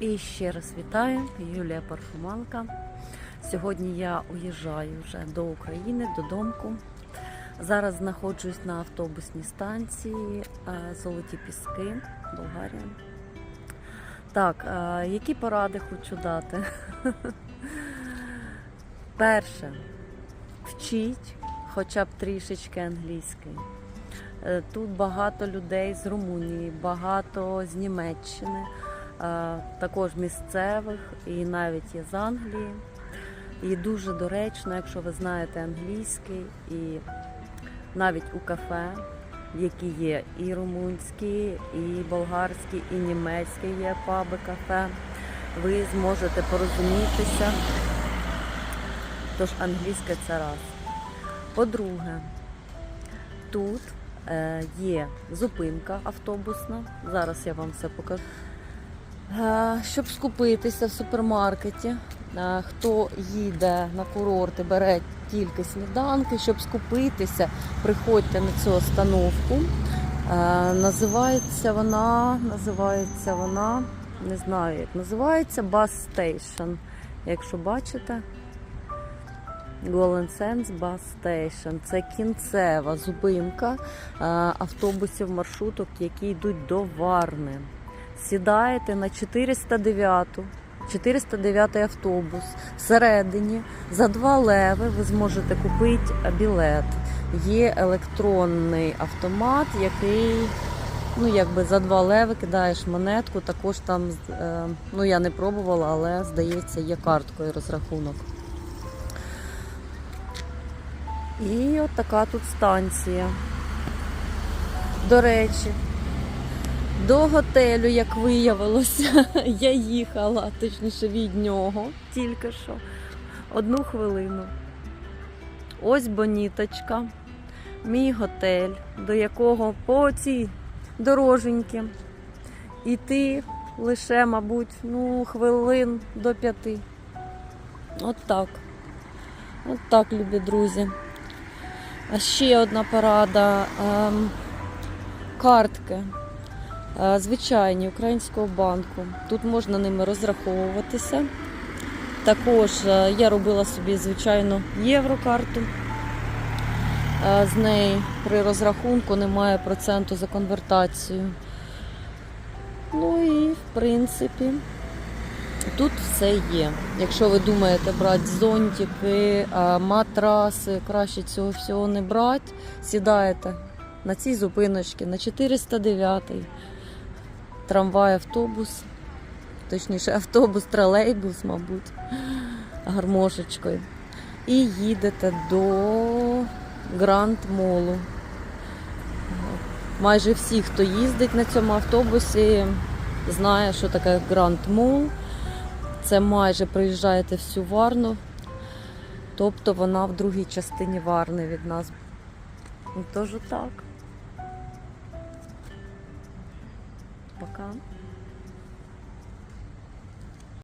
І ще раз вітаю, Юлія Парфуманка. Сьогодні я уїжджаю вже до України, додому. Зараз знаходжусь на автобусній станції е, Золоті Піски, Болгарія. Так, е, які поради хочу дати? Перше, вчіть хоча б трішечки англійський. Е, Тут багато людей з Румунії, багато з Німеччини, також місцевих і навіть є з Англії. І дуже доречно, якщо ви знаєте англійський, і навіть у кафе, які є і румунські, і болгарські, і німецькі є паби кафе, ви зможете порозумітися. Тож англійська це раз. По-друге, тут е, є зупинка автобусна. Зараз я вам все покажу. Е, щоб скупитися в супермаркеті, е, хто їде на курорти, бере тільки сніданки, щоб скупитися, приходьте на цю остановку. Е, називається вона, називається вона, не знаю, як називається, Bus Station. Якщо бачите, Golden Sands Bus Station. Це кінцева зупинка автобусів маршруток, які йдуть до Варни. Сідаєте на 409 409 автобус. Всередині за 2 леви ви зможете купити білет. Є електронний автомат, який ну, якби за 2 леви кидаєш монетку. Також там, е, ну я не пробувала, але здається, є карткою розрахунок. І от така тут станція. До речі, до готелю, як виявилося, я їхала, точніше від нього, тільки що. Одну хвилину. Ось боніточка, мій готель, до якого по цій дороженьки іти лише, мабуть, ну, хвилин до п'яти. От так. От так, любі друзі. А ще одна порада. Ем, картки. Е, Звичайні українського банку. Тут можна ними розраховуватися. Також е, я робила собі звичайну єврокарту. Е, З неї при розрахунку немає проценту за конвертацію. Ну і в принципі. Тут все є. Якщо ви думаєте брати зонтики, матраси, краще цього всього не брати, сідаєте на цій зупиночці на 409 трамвай, автобус, точніше автобус, тролейбус, мабуть, гармошечкою. І їдете до Гранд Молу. Майже всі, хто їздить на цьому автобусі, знає, що таке Гранд Мол. Це майже проїжджаєте всю Варну, тобто вона в другій частині Варни від нас. Ну, Тож так. Bakalım.